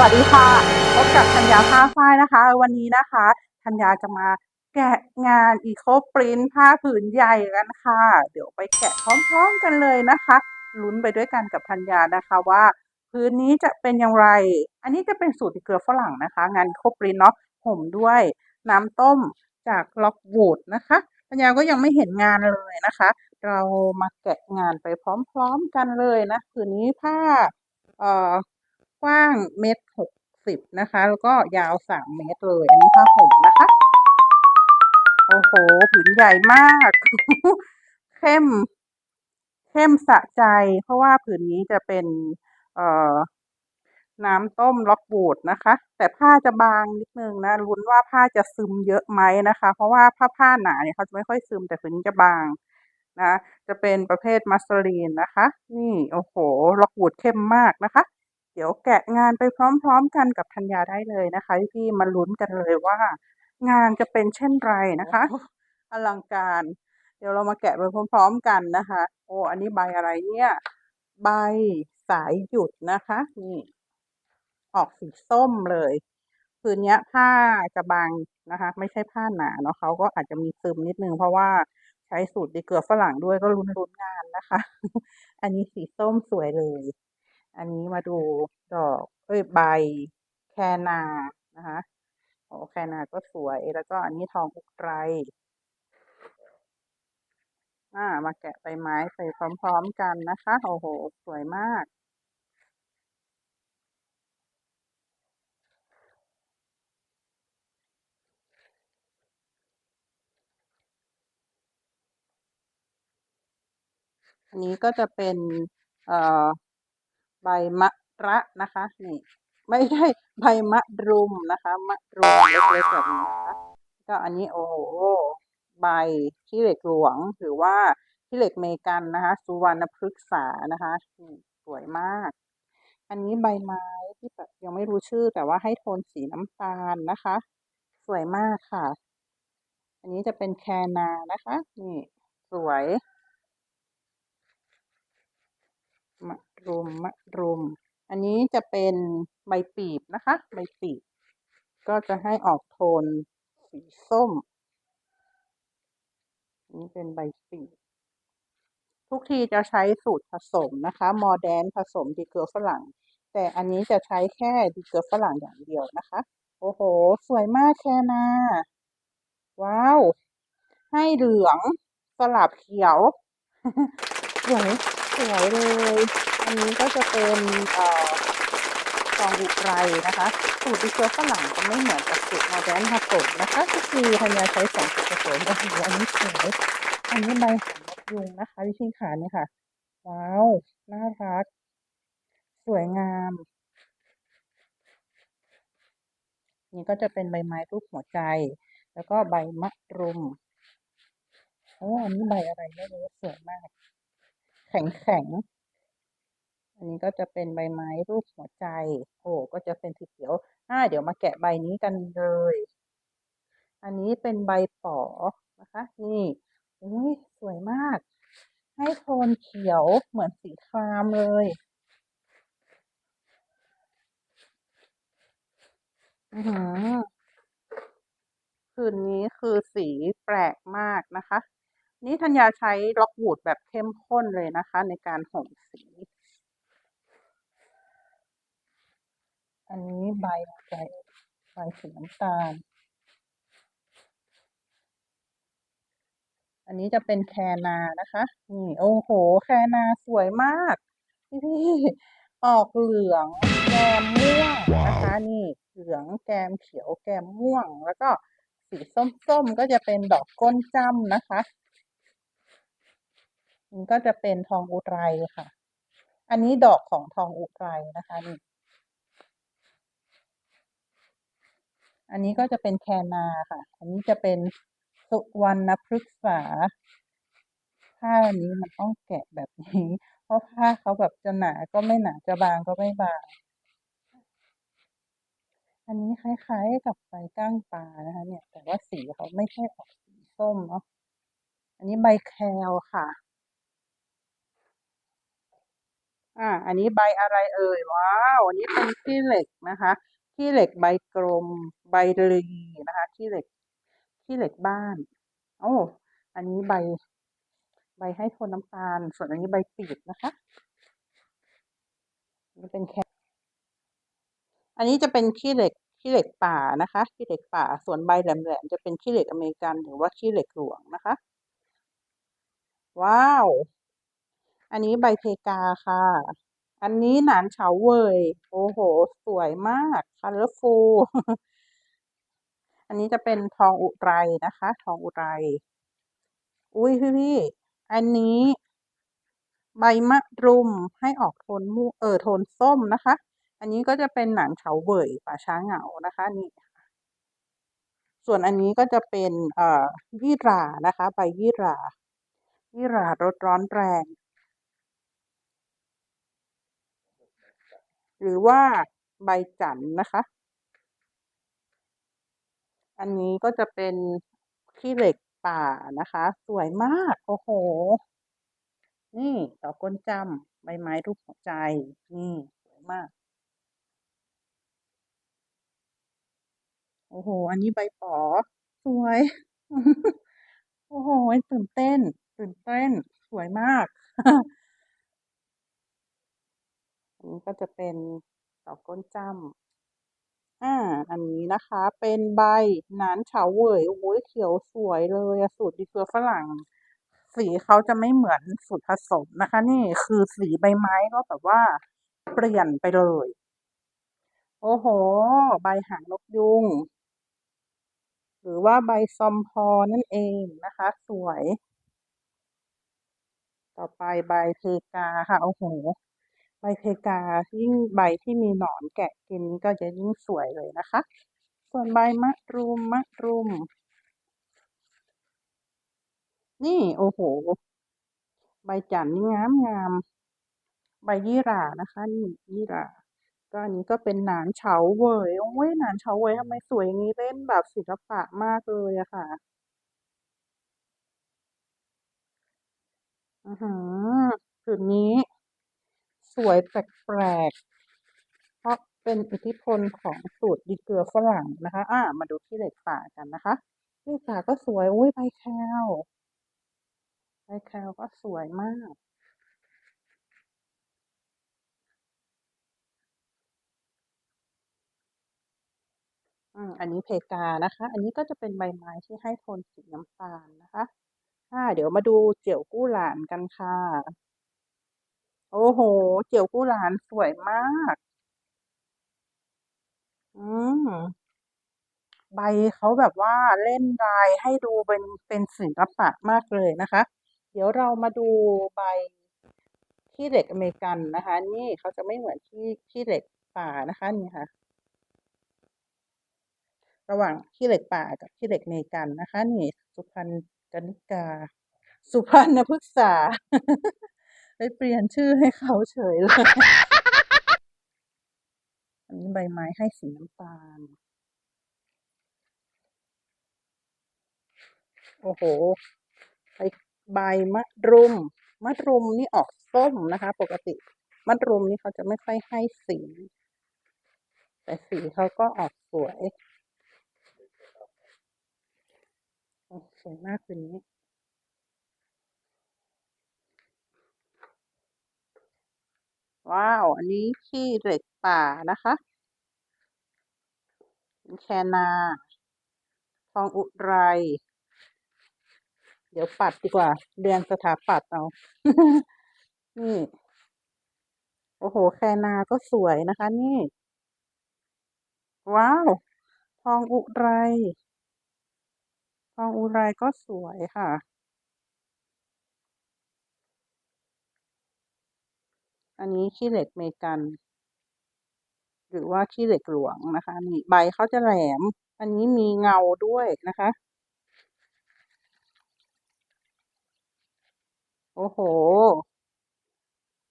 วัสดีค่ะ พบกับธัญญาผ้าฝ้ายนะคะ วันนี้นะคะธัญญาจะมาแกะงานอีโคปรินผ้าผืนใหญ่กันค่ะ เดี๋ยวไปแกะพร้อมๆกันเลยนะคะลุ้นไปด้วยกันกับธัญญานะคะว่าพื้นนี้จะเป็นอย่างไร อันนี้จะเป็นสูตรเกลือฝรั่งนะคะ งานโคปรินเนาะห่มด้วยน้ำต้มจากล็อกวูดนะคะธัญญาก็ยังไม่เห็นงานเลยนะคะ เรามาแกะงานไปพร้อม ๆกันเลยนะผืนนี้ผ้าเอ่อ กว้างเมตรหกสิบนะคะ แล้วก็ยาวสามเมตรเลย อันนี้ผ้าห่มนะคะ โอ้โหผืนใหญ่มาก เข้ม เข้มสะใจ เพราะว่าผืนนี้จะเป็น เอ่อ น้ำต้มล็อกบูดนะคะ แต่ผ้าจะบางนิดนึงนะลุ้นว่าผ้าจะซึมเยอะไหมนะคะ เพราะว่าผ้าผ้าหนาเนี่ยเขาจะไม่ค่อยซึมแต่ผืนจะบางนะจะเป็นประเภทมัสลีนนะคะ นี่โอ้โหล็อกบูดเข้มมากนะคะ ดี๋ยวแกะงานไปพร้อมๆกันกับธัญญาได้เลยนะคะพี่ๆมาลุ้นกันเลยว่า งานจะเป็นเช่นไรนะคะ อลังการ เดี๋ยวเรามาแกะไปพร้อม ๆ กันนะคะ โอ้อันนี้ใบอะไรเนี่ย ใบสายหยุดนะคะนี่ออกสีส้มเลยผืนเนี้ยผ้าจะบางนะคะ ไม่ใช่ผ้าหนาเนาะเขาก็อาจจะมีซึมนิดนึง เพราะว่าใช้สูตรดีเกลือฝรั่งด้วยก็ลุ้นลุ้นงานนะคะ อันนี้สีส้มสวยเลย อันนี้มาดูดอกเอ้ยใบแคนานะคะโอ้แคนาก็สวยแล้วก็อันนี้ทองอุกไรอ่ามาแกะใบไม้ใส่พร้อมๆกันนะคะโอ้โห สวยมากอันนี้ก็จะเป็น เอ่อ ใบมะระนะคะนี่ไม่ใช่ใบมะรุมนะคะมะรุมเล็กๆแบบนี้นะคะก็อันนี้โอ้โหใบขี้เหล็กหลวงหรือว่าขี้เหล็กเมกันนะคะสุวรรณพฤกษานะคะสวยมาก อันนี้ใบไม้ที่แบบยังไม่รู้ชื่อแต่ว่าให้โทนสีน้ำตาลนะคะ สวยมากค่ะ อันนี้จะเป็นแคนานะคะ นี่สวย มะรุมมะรุม อันนี้จะเป็นใบปีบนะคะ ใบปีบ ก็จะให้ออกโทนสีส้ม นี่เป็นใบปีบ ทุกทีจะใช้สูตรผสมนะคะ มอแดนผสมดีเกลือฝรั่ง แต่อันนี้จะใช้แค่ดีเกลือฝรั่งอย่างเดียวนะคะ โอ้โห สวยมากแคนาว้าว ให้เหลืองสลับเขียวสวย วยเลย อันนี้ก็จะเป็นเอ่อทองอุไรนะคะ สูตรดีเกลือฝรั่งจะไม่เหมือนกับสูตรมอแดนผสมนะคะก็คือธัญญาใช้สองสูตรผสมโอ้โหอันนี้สวยอันนี้ใบหางนกยุงนะคะวิธีขาเนี่ยค่ะ ว้าว น่ารัก สวยงาม นี่ก็จะเป็นใบไม้รูปหัวใจ แล้วก็ใบมะรุมโอ้อันนี้ใบอะไรไม่รู้สวยมาก แข็งแข็ง อันนี้ก็จะเป็นใบไม้รูปหัวใจ โอ้ก็จะเป็นสีเขียวอ่าเดี๋ยวมาแกะใบนี้กันเลย อันนี้เป็นใบป๋อนะคะ นี่อุ้ยสวยมาก ให้โทนเขียวเหมือนสีครามเลยอือหือคืนนี้คือสีแปลกมากนะคะ นี่ธัญญาใช้ล็อกวูดแบบเข้มข้นเลยนะคะ ในการห่มสี อันนี้ใบอะไรใบสีน้ำตาล อันนี้จะเป็นแคนานะคะ นี่โอ้โห แคนาสวยมากพี่พี่ออกเหลืองแกมม่วงนะคะ นี่เหลืองแกมเขียวแกมม่วง แล้วก็สีส้มๆก็จะเป็นดอกก้นจ้ำนะคะ นี่ก็จะเป็นทองอุไรค่ะ อันนี้ดอกของทองอุไรนะคะนี่อันนี้ก็จะเป็นแคนาค่ะ อันนี้จะเป็นสุวรรณพฤกษา ผ้าอันนี้มันต้องแกะแบบนี้ เพราะผ้าเขาแบบจะหนาก็ไม่หนาจะบางก็ไม่บาง อันนี้คล้ายๆกับใบก้างปลานะคะ เนี่ย แต่ว่าสีเขาไม่ใช่ออกสีส้มเนาะ อันนี้ใบแคลค่ะ อ่า อันนี้ใบอะไรเอ่ย ว้าว อันนี้เป็นขี้เหล็กนะคะ ขี้เหล็กใบกลม ใบลีนะคะ ขี้เหล็ก ขี้เหล็กบ้าน โอ้ อันนี้ใบ ใบให้โทนน้ำตาล ส่วนอันนี้ใบปีดนะคะนี่เป็นแคอันนี้จะเป็นขี้เหล็ก ขี้เหล็กป่านะคะ ขี้เหล็กป่า ส่วนใบแหลมๆจะเป็นขี้เหล็กอเมริกันหรือว่าขี้เหล็กหลวงนะคะ ว้าว อันนี้ใบเพกาค่ะ อันนี้หนานเฉาเว่ย โอ้โห สวยมาก colorful อันนี้จะเป็นทองอุไรนะคะ ทองอุไร อุ้ยพี่พี่ อันนี้ ใบมะรุมให้ออกโทนม่วงเออโทนส้มนะคะ อันนี้ก็จะเป็นหนานเฉาเว่ยป่าช้าเหงานะคะนี่ส่วนอันนี้ก็จะเป็นเอ่อยี่รานะคะ ใบยี่รายี่รารสร้อนแรง หรือว่าใบจันนะคะ อันนี้ก็จะเป็นขี้เหล็กป่านะคะ สวยมาก โอ้โห นี่ดอกก้นจำใบไม้รูปหัวใจ นี่สวยมาก โอ้โห อันนี้ใบปอสวย โอ้โห ตื่นเต้น ตื่นเต้น สวยมาก อันนี้ก็จะเป็นดอกก้นจ้ำอ่า อันนี้นะคะ เป็นใบหนานเฉาเวยโอ้ยเขียวสวยเลยสูตรดีเกลือฝรั่ง สีเขาจะไม่เหมือนสูตรผสมนะคะ นี่คือสีใบไม้ก็แบบว่าเปลี่ยนไปเลย โอ้โห ใบหางนกยุง หรือว่าใบซอมพอนั่นเองนะคะ สวย ต่อไปใบเพกาค่ะ โอ้โห ใบเพกายิ่งใบที่มีหนอนแกะกินก็จะยิ่งสวยเลยนะคะ ส่วนใบมะรุมมะรุม นี่โอ้โห ใบจันนี่งามงามใบยี่หร่านะคะนี่ยี่หร่าก็อันนี้ก็เป็นหนานเฉาเว่ยโอ้ยหนานเฉาเว่ยทำไมสวยอย่างนี้เล่นแบบศิลปะมากเลยอะค่ะอือหือจุดนี้ วยแปลกๆ เพราะเป็นอิทธิพลของสูตรดีเกลือฝรั่งนะคะ อ่า มาดูที่เหล็กป่ากันนะคะเหล็กป่าก็สวย อุ้ยใบแคลใบแคลก็สวยมากอืมอันนี้เพกานะคะ อันนี้ก็จะเป็นใบไม้ที่ให้โทนสีน้ำตาลนะคะอ่าเดี๋ยวมาดูเจียวกู้หลานกันค่ะ โอ้โหเจียวกู้หลานสวยมาก อืม ใบเขาแบบว่าเล่นลายให้ดูเป็นเป็นศิลปะมากเลยนะคะ เดี๋ยวเรามาดูใบขี้เหล็กอเมริกันนะคะ นี่เขาจะไม่เหมือนที่ขี้เหล็กป่านะคะนี่ค่ะ ระหว่างขี้เหล็กป่ากับขี้เหล็กอเมริกันนะคะ นี่สุพรรณกนิกา สุพรรณพฤกษา ไปเปลี่ยนชื่อให้เขาเฉยเลย อันนี้ใบไม้ให้สีน้ำตาล โอ้โหใบใบมะรุม มะรุมนี่ออกส้มนะคะ ปกติมะรุมนี่เขาจะไม่ค่อยให้สี แต่สีเขาก็ออกสวยโอ้สวยมากคืนนี้ ว้าว อันนี้ขี้เหล็กป่านะคะแคนา ทองอุไร เดี๋ยวปัดดีกว่าเรียนสถาปัตย์เอา นี่ โอ้โห แคนาก็สวยนะคะ นี่ ว้าว ทองอุไร ทองอุไรก็สวยค่ะ อันนี้ขี้เหล็กเมกัน หรือว่าขี้เหล็กหลวงนะคะนี่ใบเขาจะแหลม อันนี้มีเงาด้วยนะคะ โอ้โห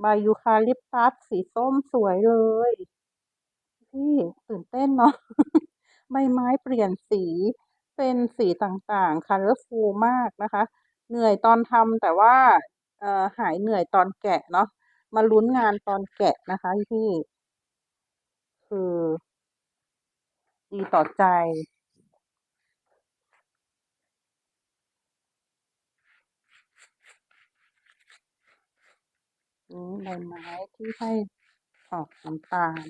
ใบยูคาลิปตัสสีส้มสวยเลยพี่ตื่นเต้นเนาะใบไม้เปลี่ยนสีเป็นสีต่างๆ colorful มากนะคะ เหนื่อยตอนทำแต่ว่าหายเหนื่อยตอนแกะเนาะ มาลุ้นงานตอนแกะนะคะพี่คือดีต่อใจ นี่ใบไม้ที่ให้ออกน้ำตาล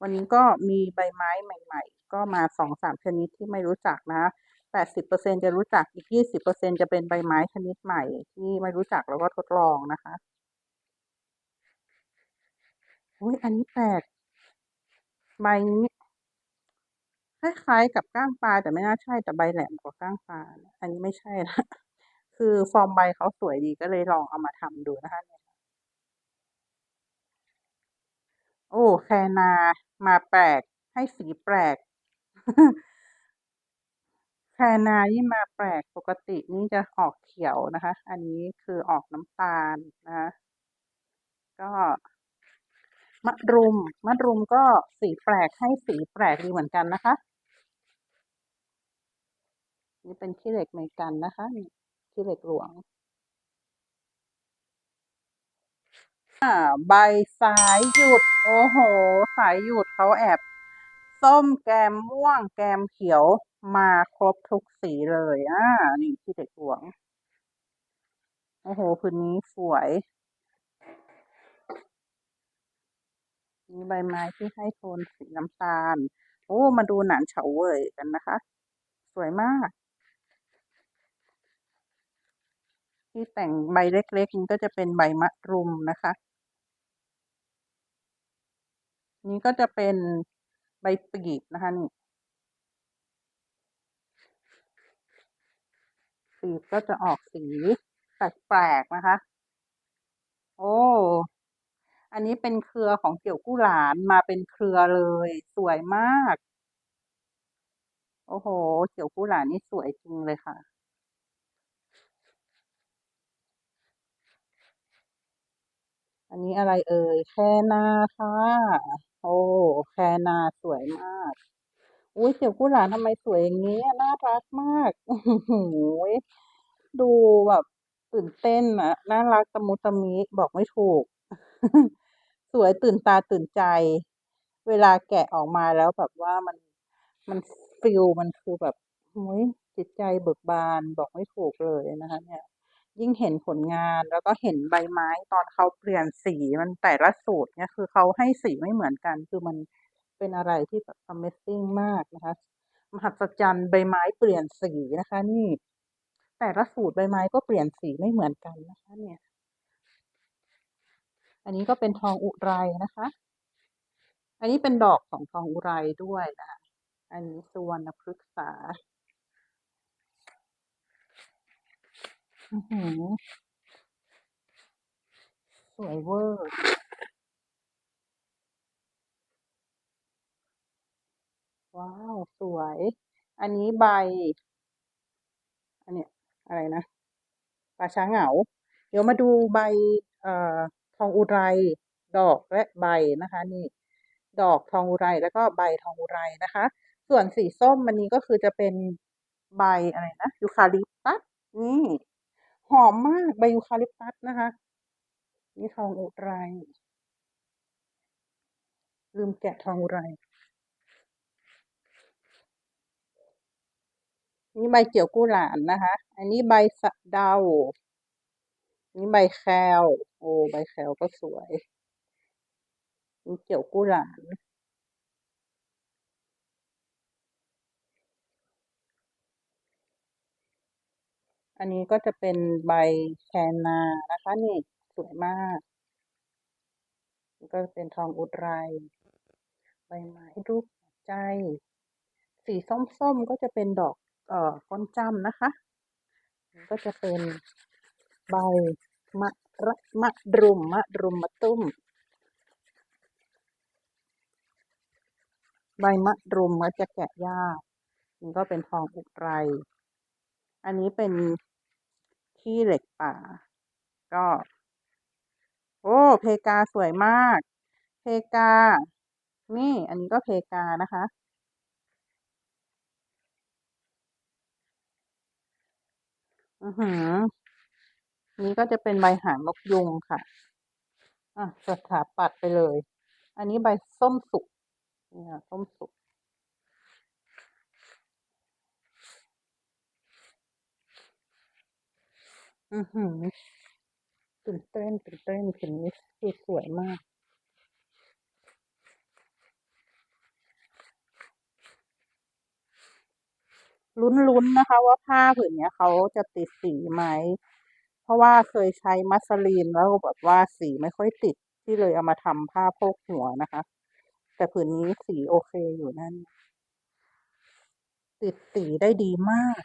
วันนี้ก็มีใบไม้ใหม่ ๆ ก็มาสองสามชนิดที่ไม่รู้จักนะ แปดสิบเปอร์เซ็นจะรู้จักอีกยี่สิบเปอร์เซ็นจะเป็นใบไม้ชนิดใหม่ ที่ไม่รู้จักแล้วก็ทดลองนะคะอุ้ยอันนี้แปลกใบนี้คล้ายๆกับก้างปลาแต่ไม่น่าใช่แต่ใบแหลมกว่าก้างปลาอันนี้ไม่ใช่นะคือฟอร์มใบเขาสวยดีก็เลยลองเอามาทำดูนะคะโอ้แคนามาแปลกให้สีแปลก แคนานี่มาแปลกปกตินี่จะออกเขียวนะคะ อันนี้คือออกน้ำตาลนะคะก็มะรุมมะรุมก็สีแปลกให้สีแปลกดีเหมือนกันนะคะ นี่เป็นขี้เหล็กเหมือนกันนะคะนี่ขี้เหล็กหลวงอ่าใบสายหยุด โอ้โห สายหยุดเขาแอบ ส้มแกมม่วง แกมเขียวมาครบทุกสีเลยอ่านี่ขี้เหล็กหลวง โอ้โหพื้นนี้สวยมีใบไม้ที่ให้โทนสีน้ำตาล โอ้ มาดูหนานเฉาเว่ยกันนะคะ สวยมาก ที่แต่งใบเล็กๆนี้ก็จะเป็นใบมะรุมนะคะ นี้ก็จะเป็น ใบปีกนะคะนี่ปีกก็จะออกสีแปลกๆนะคะ โอ้ อันนี้เป็นเครือของเกี่ยวกู้หลานมาเป็นเครือเลย สวยมาก โอ้โห เกี่ยวกู้หลานนี่สวยจริงเลยค่ะ อันนี้อะไรเอ่ย แคนาค่ะ โอ้ แคนาสวยมาก อุ้ยเกี่ยวกู้หลานทำไมสวยอย่างนี้ น่ารักมากโอ้โหดูแบบตื่นเต้นอะน่ารักตะมุตะมิบอกไม่ถูก สวยตื่นตาตื่นใจ เวลาแกะออกมาแล้วแบบว่ามันมันฟิลมันคือแบบโอ้ยจิตใจเบิกบานบอกไม่ถูกเลยนะคะ เนี่ย ยิ่งเห็นผลงานแล้วก็เห็นใบไม้ตอนเขาเปลี่ยนสีมันแต่ละสูตรเนี่ยคือเขาให้สีไม่เหมือนกัน คือมันเป็นอะไรที่แบบ Amazing มากนะคะ มหัศจรรย์ใบไม้เปลี่ยนสีนะคะ นี่ แต่ละสูตรใบไม้ก็เปลี่ยนสีไม่เหมือนกันนะคะ เนี่ย อันนี้ก็เป็นทองอุไรนะคะ อันนี้เป็นดอกของทองอุไรด้วยนะคะอันนี้สุวรรณพฤกษา อือหือ สวยเวอร์ ว้าว สวย อันนี้ใบ อันเนี้ยอะไรนะป่าช้าเหงา เดี๋ยวมาดูใบเอ่อทองอุไร ดอกและใบนะคะ นี่ ดอกทองอุไรแล้วก็ใบทองอุไรนะคะ ส่วนสีส้มมันนี้ก็คือจะเป็นใบอะไรนะยูคาลิปตัสนี่ หอมมากใบยูคาลิปตัสนะคะ นี่ทองอุไรลืมแกะทองอุไรนี่ใบเกี่ยวกู้หลานนะคะ อันนี้ใบสะเดา นี่ใบแคลโอ้ใบแคลก็สวย นี่เกี่ยวกู้หลาน อันนี้ก็จะเป็นใบแคนานะคะนี่สวยมากนี่ก็เป็นทองอุไรใบไม้รูปใจ สีส้มๆก็จะเป็นดอกเอ่อก้นจ้ำนะคะนี่ก็จะเป็นใบมะระมะรุมมะรุมมะตุ้ม ใบมะรุมก็จะแกะยากนี่ก็เป็นทองอุไร อันนี้เป็น ขี้เหล็กป่า ก็ โอ้ เพกาสวยมาก เพกา นี่ อันนี้ก็เพกานะคะ อือหือ นี้ก็จะเป็นใบหางนกยุงค่ะ อะสถาปัดไปเลย อันนี้ใบส้มสุกนี่ค่ะส้มสุก อือหือตื่นเต้นตื่นเต้นผืนนี้คือสวยมาก ลุ้นๆนะคะ ว่าผ้าผืนเนี้ยเขาจะติดสีไหม เพราะว่าเคยใช้มัสลีนแล้วแบบว่าสีไม่ค่อยติดที่เลยเอามาทำผ้าโพกหัวนะคะ แต่ผืนนี้สีโอเคอยู่นั่น ติดสีได้ดีมาก